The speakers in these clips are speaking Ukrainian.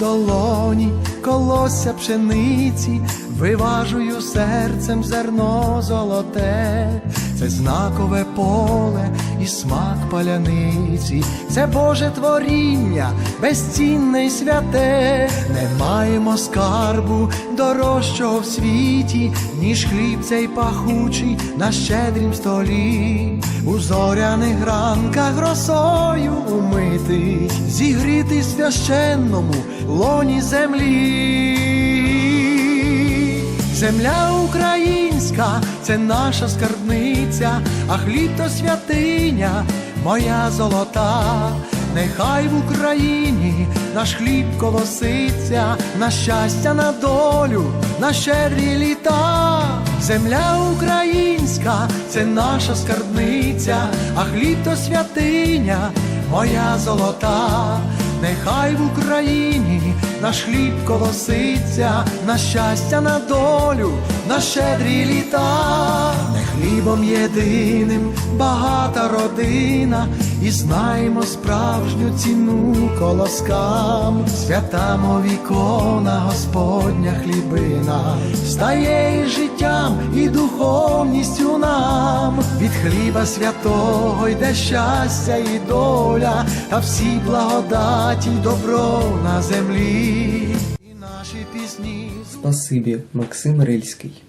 долоні колося пшениці, виважую серцем зерно золоте, це знакове поле і смак паляниці, це Боже творіння, безцінне й святе, не маємо скарбу дорожчого в світі, ніж хліб цей пахучий на щедрім столі, у зоряних ранках росою умитий, зігрітий в священному лоні землі. Земля українська це наша скарбниця, а хліб то святиня, моя золота. Нехай в Україні наш хліб колоситься, на щастя, на долю, на щедрі літа. Земля українська це наша скарбниця, а хліб то святиня, моя золота. Нехай в Україні наш хліб колоситься, на щастя, на долю, на щедрі літа, не хлібом єдиним багата родина, і знаємо справжню ціну колоскам, свята мов ікона, Господня хлібина, стає і нам, від хліба святого йде щастя і доля, та всі благодаті добро на землі, і наші пісні. Спасибі, Максим Рильський.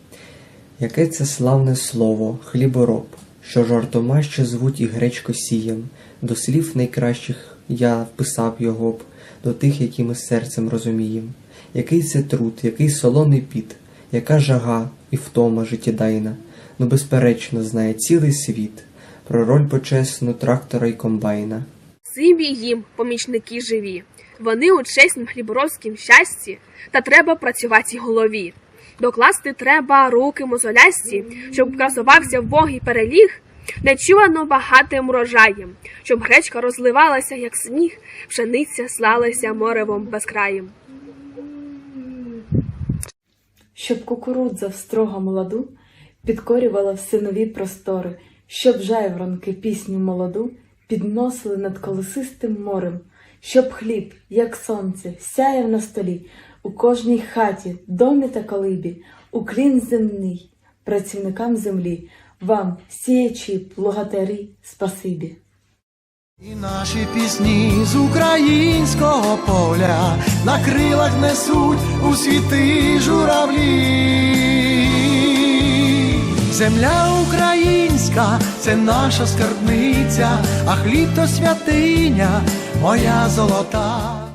Яке це славне слово, хлібороб, що жартома ще звуть і гречко сієм, до слів найкращих я вписав його б, до тих, які ми серцем розумієм. Який це труд, який солоний піт, яка жага і втома життєдайна, ну безперечно знає цілий світ про роль почесну трактора й комбайна. Сибі їм, помічники живі. Вони у чеснім хліборобськім щасті, та треба працювати голові. Докласти треба руки мозолясті, щоб красувався вбогий переліг, нечувано багатим урожаєм, щоб гречка розливалася, як сніг, пшениця слалася моревом безкраєм. Щоб кукурудза в строго молоду підкорювала все нові простори, щоб жайворонки пісню молоду підносили над колосистим морем, щоб хліб, як сонце, сяяв на столі, у кожній хаті, домі та колибі, уклін земний працівникам землі, вам, сіячі, плугатарі, спасибі. І наші пісні з українського поля на крилах несуть у світи журавлі. Земля українська це наша скарбниця, а хліб то святиня, моя золота.